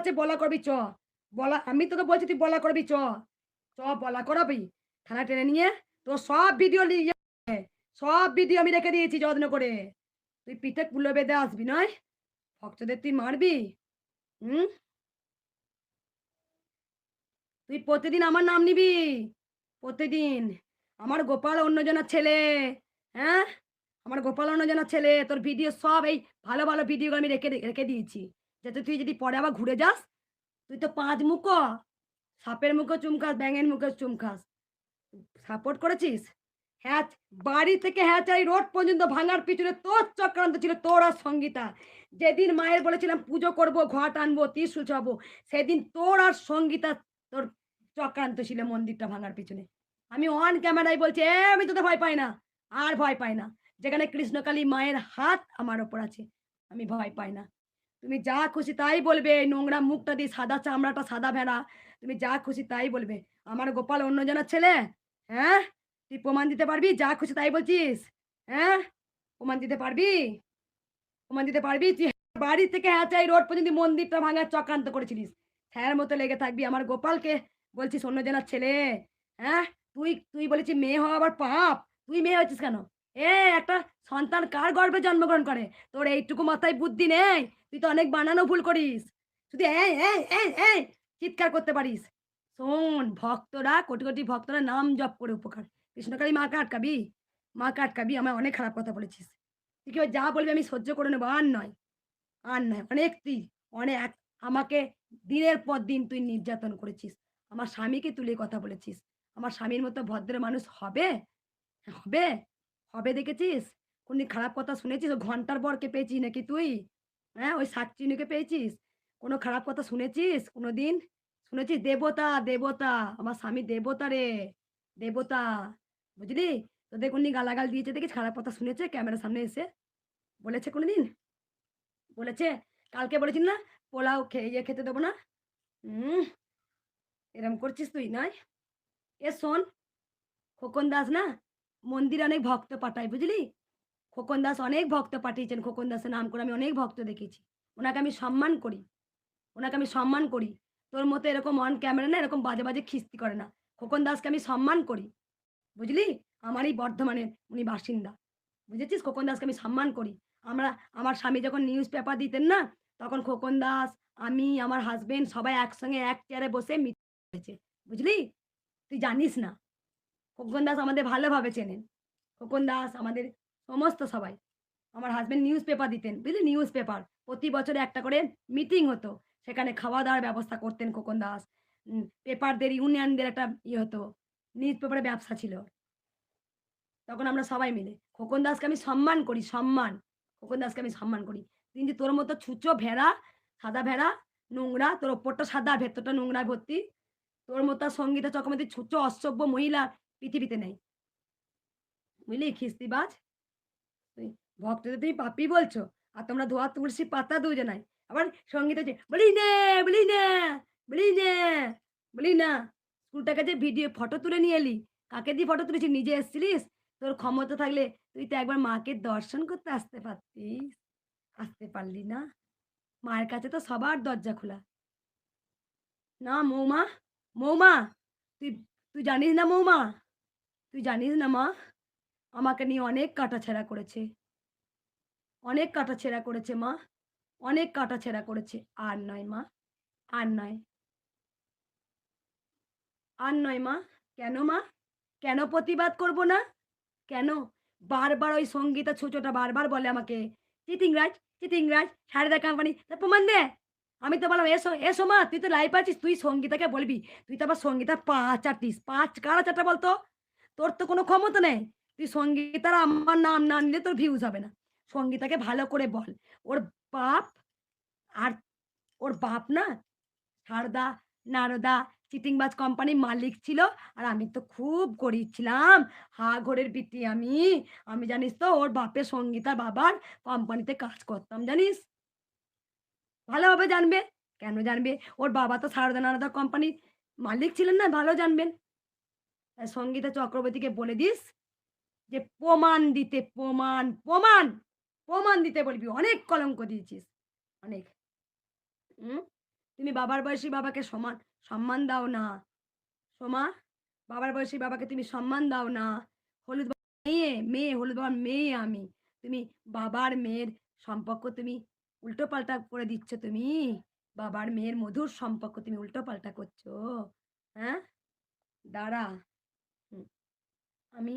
আছে বলা করবি, চ। বলা, আমি তোকে বলছি তুই বলা করবি, চ। চ, বলা করাবি? থানা টেনে নিয়ে তোর সব ভিডিও নিয়ে সব ভিডিও আমি রেখে দিয়েছি যত্ন করে। তুই পিঠে কুলো বেঁধে আসবি, নয়? ভক্তদের তুই মারবি? হুম? তুই প্রতিদিন আমার নাম নিবি? প্রতিদিন। আমার গোপাল অন্যজনের ছেলে হ্যাঁ? আমার গোপাল অন্যজনের ছেলে, তোর ভিডিও সব এই ভালো ভালো ভিডিওগুলো আমি রেখে রেখে দিয়েছি। যাতে তুই যদি পরে আবার ঘুরে যাস, তুই তো পাঁচ মুখ, সাপের মুখে চুমকাস ব্যাঙের মুখে চুমকাস সাপোর্ট করেছিস? হ্যাঁ বাড়ি থেকে হ্যাচারি রোড পর্যন্ত ভাঙার পিছনে তোর চক্রান্ত ছিল, তোর আর সঙ্গীতা। যেদিন মায়ের বলেছিলাম, পুজো করব, ঘট আনব, ত্রিশুল চাবো, সেদিন তোর আর সঙ্গীতা, তোর চক্রান্ত ছিল মন্দিরটা ভাঙার পিছনে। আমি অন ক্যামেরায় বলছি, এ, আমি তোদের ভয় পাই না, আর ভয় পাই না। যেখানে কৃষ্ণকালী মায়ের হাত আমার ওপর আছে, আমি ভয় পাই না। তুমি যা খুশি তাই বলবে, নোংরা মুখটা দিয়ে সাদা চামড়াটা সাদা ভেড়া। তুমি যা খুশি তাই বলবে। আমার গোপাল অন্য অন্যজনের ছেলে? হ্যাঁ? তুই প্রমাণ দিতে পারবি? যা খুশি তাই বলছিস? হ্যাঁ? প্রমাণ দিতে পারবি? প্রমাণ দিতে পারবি? তুই বাড়ি থেকে হ্যাচাই রোড পর্যন্ত মন্দিরটা ভাঙার চক্রান্ত করেছিলিস। হ্যাঁ মতো লেগে থাকবি আমার গোপালকে। বলছিস অন্য অন্যজনের ছেলে? হ্যাঁ? তুই তুই বলেছিস মেয়ে হওয়া আবার পাপ। তুই মেয়ে হয়েছিস কেন? এ, একটা সন্তান কার গর্ভে জন্মগ্রহণ করে? তোর এইটুকু মাথায় বুদ্ধি নেই? তুই তো অনেক বানানো ভুল করিস। শুধু চিৎকার করতে পারিস। শোন, ভক্তরা, কোটি কোটি ভক্তরা নাম জপ করে উপকার। কৃষ্ণকালী মাকে আটকাবি? মাকে আটকাবি? আমার অনেক খারাপ কথা বলেছিস। তুই কেউ যা বলবি আমি সহ্য করে নেব? আর নয় আর নয়, অনেক তুই, অনেক। আমাকে দিনের পর দিন তুই নির্যাতন করেছিস। আমার স্বামীকে তুলে কথা বলেছিস। আমার স্বামীর মতো ভদ্র মানুষ হবে? হবে? হবে দেখেছিস? কোনদিন খারাপ কথা শুনেছিস? ঘণ্টার বরকে পেয়েছিস নাকি তুই? হ্যাঁ ওই সাতচিনুকে পেয়েছিস? কোনো খারাপ কথা শুনেছিস? কোনো দিন শুনেছিস? দেবতা দেবতা, আমার স্বামী দেবতা রে, দেবতা। বুঝলি? তোদের কোনদিন গালাগাল দিয়েছে দেখিস? খারাপ কথা শুনেছে? ক্যামেরার সামনে এসে। বলেছে কোনোদিন? বলেছে? কালকে বলেছিস না? পোলাও খেয়ে ইয়ে খেতে দেবো না। হুম এরম করছিস তুই নয় এ শোন, খোকন দাস না, মন্দিরে অনেক ভক্ত পাঠায়, বুঝলি? খোকন দাস অনেক ভক্ত পাঠিয়েছেন, খোকন দাসের নাম করে আমি অনেক ভক্ত দেখেছি। ওনাকে আমি সম্মান করি। ওনাকে আমি সম্মান করি। তোর মতো এরকম অন ক্যামেরা না এরকম বাজে বাজে খিস্তি করে না। খোকন দাসকে আমি সম্মান করি। বুঝলি? আমার এই বর্ধমানের উনি বাসিন্দা। বুঝেছিস? খোকন দাসকে আমি সম্মান করি। আমরা, আমার স্বামী যখন নিউজ পেপার দিতেন না, তখন খোকন দাস, আমি, আমার হাজবেন্ড সবাই একসঙ্গে এক চেয়ারে বসে মিটিং হয়েছে বুঝলি? তুই জানিস না। খোকন দাস আমাদের ভালোভাবে চেনেন। খোকন দাস আমাদের সমস্ত সবাই। আমার হাজব্যান্ড নিউজ পেপার দিতেন, বুঝলি? নিউজ পেপার প্রতি বছরে একটা করে মিটিং হতো। সেখানে খাওয়া দাওয়ার ব্যবস্থা করতেন খোকন দাস। পেপারদের ইউনিয়নদের একটা ইয়ে হতো। নিউজ পেপারে ব্যবসা ছিল। তখন আমরা সবাই মিলে। খোকন দাসকে আমি সম্মান করি, সম্মান। খোকন দাসকে আমি সম্মান করি। কিন্তু তোর মতো ছুচো ভেড়া, সাদা ভেড়া, নোংরা, তোর ওপরটা সাদা, ভেতরটা নোংরা ভর্তি, তোর মতো সঙ্গীতা চক্রবর্তী ছুচো অসভ্য মহিলা পৃথিবীতে নেই। বুঝলি? খিস্তিবাজ। ভক্তদের তুমি পাপি বলছো। আর তোমরা ধোয়া তুলসী পাতা দুজে নাই আবার সংগীত হচ্ছে বলি নে বলি নে বলি নে, বলি না। স্কুলটাকে যে ভিডিও, ফটো তুলে নিয়ে এলি। কাকে দিয়ে ফটো তুলেছি নিজে এসেছিলিস? তোর ক্ষমতা থাকলে তুই তো একবার মাকে দর্শন করতে আসতে পারতিস। আসতে পারলি না। মায়ের কাছে তো সবার দরজা খোলা। না, মৌমা মৌমা, তুই তুই জানিস না মৌমা? তুই জানিস না মা? আমাকে নিয়ে অনেক কাটাছেঁড়া করেছে। অনেক কাটাছেঁড়া করেছে মা। অনেক কাটাছেঁড়া করেছে। আর নয় মা, আর নয়। আর নয় মা, কেন মা? কেন প্রতিবাদ করব না? কেন? বারবার ওই সঙ্গীতা ছোচোটা বারবার বলে আমাকে, চিটিংরাজ চিটিংরাজ সারদা কোম্পানি প্রমাণ দে। আমি তো বললাম, এসো এসো মা, তুই তো লাইভ আছিস, তুই সঙ্গীতাকে বলবি। তুই তো আবার সঙ্গীতা পাঁচ চারটিস পাঁচ কারা চারটা বলতো? তোর তো কোনো ক্ষমতা নেই। তুই সঙ্গীতার আমার নাম না নিলে তোর ভিউজ হবে না। সঙ্গীতাকে ভালো করে বল। ওর বাপ আর ওর বাপ না সারদা, নারদা, চিটিংবাজ কোম্পানির মালিক ছিল আর আমি তো খুব গরিব ছিলাম। হা ঘরের বিটি আমি। আমি জানিস তো ওর বাপের সঙ্গীতার বাবার কোম্পানিতে কাজ করতাম, জানিস? ভালোভাবে জানবে। কেন জানবে? ওর বাবা তো সারদা, নারদা কোম্পানির মালিক ছিলেন না, ভালো জানবেন। সঙ্গীতা চক্রবর্তীকে বলে দিস যে প্রমাণ দিতে, প্রমাণ প্রমাণ প্রমাণ দিতে বলবি। অনেক কলঙ্ক দিয়েছিস। অনেক। হুম? তুমি বাবার বয়সী বাবাকে সমান, সম্মান দাও না। সোমা, বাবার বয়সী বাবাকে তুমি সম্মান দাও না। হলুদ মেয়ে মেয়ে, হলুদ বাবার মেয়ে আমি। তুমি বাবার মেয়ের সম্পর্ক তুমি উল্টো পাল্টা করে দিচ্ছ তুমি। বাবার মেয়ের মধুর সম্পর্ক তুমি উল্টো পাল্টা করছ। হ্যাঁ? দাঁড়া। আমি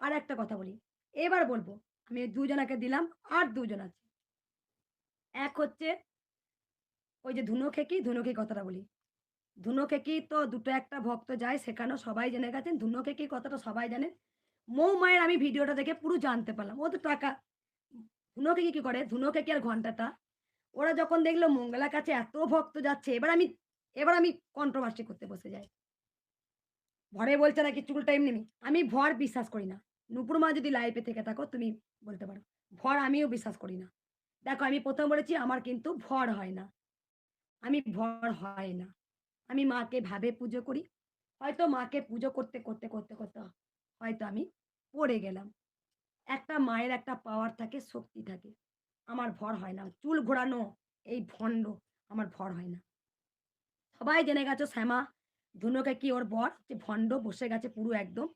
আর একটা কথা বলি। এবার বলব, আমি দুজনাকে দিলাম, আর দুজন আছে। এক হচ্ছে, ওই যে ধুনো খেকি ধুনো খেকি কথাটা বলি। ধুনো খেকি তো দুটো একটা ভক্ত যায়, সেখানেও সবাই জেনে গেছেন ধুনো খেকি কথাটা সবাই জানেন মৌ মায়ের আমি ভিডিওটা দেখে পুরো জানতে পারলাম, ও তো টাকা। ধুনো খেকি কি করে ধুনো খেকি আর ঘন্টাটা? ওরা যখন দেখল মঙ্গলার কাছে এত ভক্ত যাচ্ছে, এবার আমি এবার আমি কন্ট্রোভার্সি করতে বসে যাই। ভরে বলছে নাকি চুলটা এমনি। আমি ভর বিশ্বাস করি না। নুপুর মা যদি লাইফে থেকে থাকো, তুমি বলতে পারো, ভর আমিও বিশ্বাস করি না। দেখো, আমি প্রথম বলেছি, আমার কিন্তু ভর হয় না। আমি ভর হয় না। আমি মাকে ভাবে পুজো করি। হয়তো মাকে পুজো করতে করতে করতে করতে, হয়তো আমি পড়ে গেলাম। একটা মায়ের একটা পাওয়ার থাকে, শক্তি থাকে। আমার ভর হয় না। চুল ঘোরানো, এই ভণ্ড, আমার ভর হয় না। সবাই জেনে গেছো, শ্যামা, ধুনোকে কি ওর বর? যে ভণ্ড বসে গেছে পুরো একদম।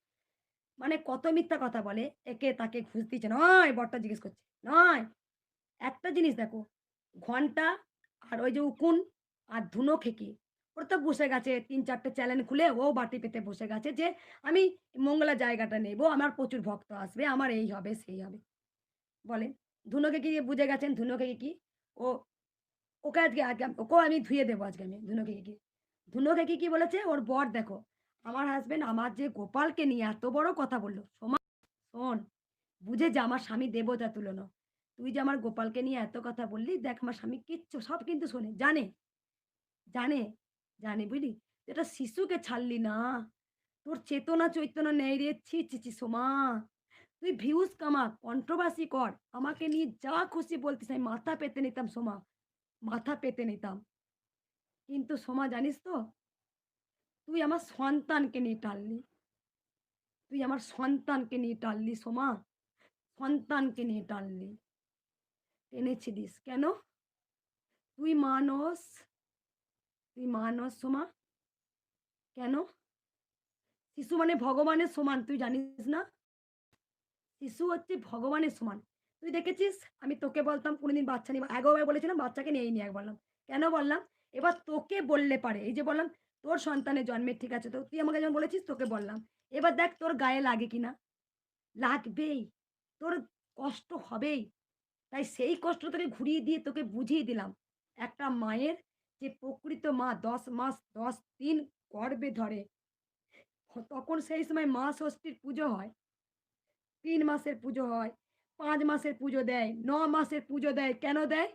মানে কত মিথ্যা কথা বলে? একে তাকে ঘুষ দিচ্ছে। নয়, বরটা জিজ্ঞেস করছে। নয়। একটা জিনিস দেখো, ঘণ্টা আর ওই যে উকুন আর ধুনো খেকি। ওর তো বসে গেছে, তিন চারটে চ্যানেল খুলে ও বাটি পেতে বসে গেছে যে, আমি মঙ্গলা জায়গাটা নেব, আমার প্রচুর ভক্ত আসবে, আমার এই হবে, সেই হবে। বলে। ধুনোকে কি বুঝে গেছেন ধুনোকে কি? ও, ওকে আজকে আগে ওকেও আমি ধুয়ে দেবো আজকে আমি ধুনোকে কি ধুনোকে কি বলেছে? ওর বর দেখো আমার হাজবেন্ড আমার যে গোপালকে নিয়ে এত বড় কথা বলল, সোমা, শোন, বুঝে যে, আমার স্বামী দেবতা তুলনো। তুই যে আমার গোপালকে নিয়ে এত কথা বললি, দেখ আমার স্বামী কিচ্ছু, সব কিন্তু শোনে, জানে জানে জানে, বুঝলি? এটা শিশুকে ছাড়লি না। তোর চেতনা চৈতনা নেই রে, ছি ছি ছি, সোমা। তুই ভিউজ কামা কন্ট্রোভার্সি কর। আমাকে নিয়ে যা খুশি বলতিস, আমি মাথা পেতে নিতাম, সোমা। মাথা পেতে নিতাম। কিন্তু সোমা, জানিস তো তুই আমার সন্তানকে নিয়ে টানলি। তুই আমার সন্তানকে নিয়ে টানলি সোমা। সন্তানকে নিয়ে টানলি। টেনেছিলিস কেন? তুই মানুষ। তুই মানুষ সোমা। কেন? শিশু মানে ভগবানের সমান, তুই জানিস না? শিশু হচ্ছে ভগবানের সমান। তুই দেখেছিস? আমি তোকে বলতাম, কোনোদিন বাচ্চা নিয়ে একবার বলেছিলাম, বাচ্চাকে নিয়েই নিয়ে এক বললাম। কেন বললাম? এবার তোকে বললে পারে। এই যে বললাম তোর সন্তানের জন্মের ঠিক আছে, তো তুই আমাকে যখন বলেছিস তোকে বললাম। এবার দেখ তোর গায়ে লাগে কিনা। লাগবেই। তোর কষ্ট হবেই। তাই সেই কষ্ট তোকে ঘুরিয়ে দিয়ে তোকে বুঝিয়ে দিলাম। একটা মায়ের যে প্রকৃত মা দশ মাস, দশ দিন গর্বে ধরে। তখন সেই সময় মা ষষ্ঠীর পুজো হয়। তিন মাসের পুজো হয়, পাঁচ মাসের পুজো দেয়, ন মাসের পুজো দেয়, কেন দেয়?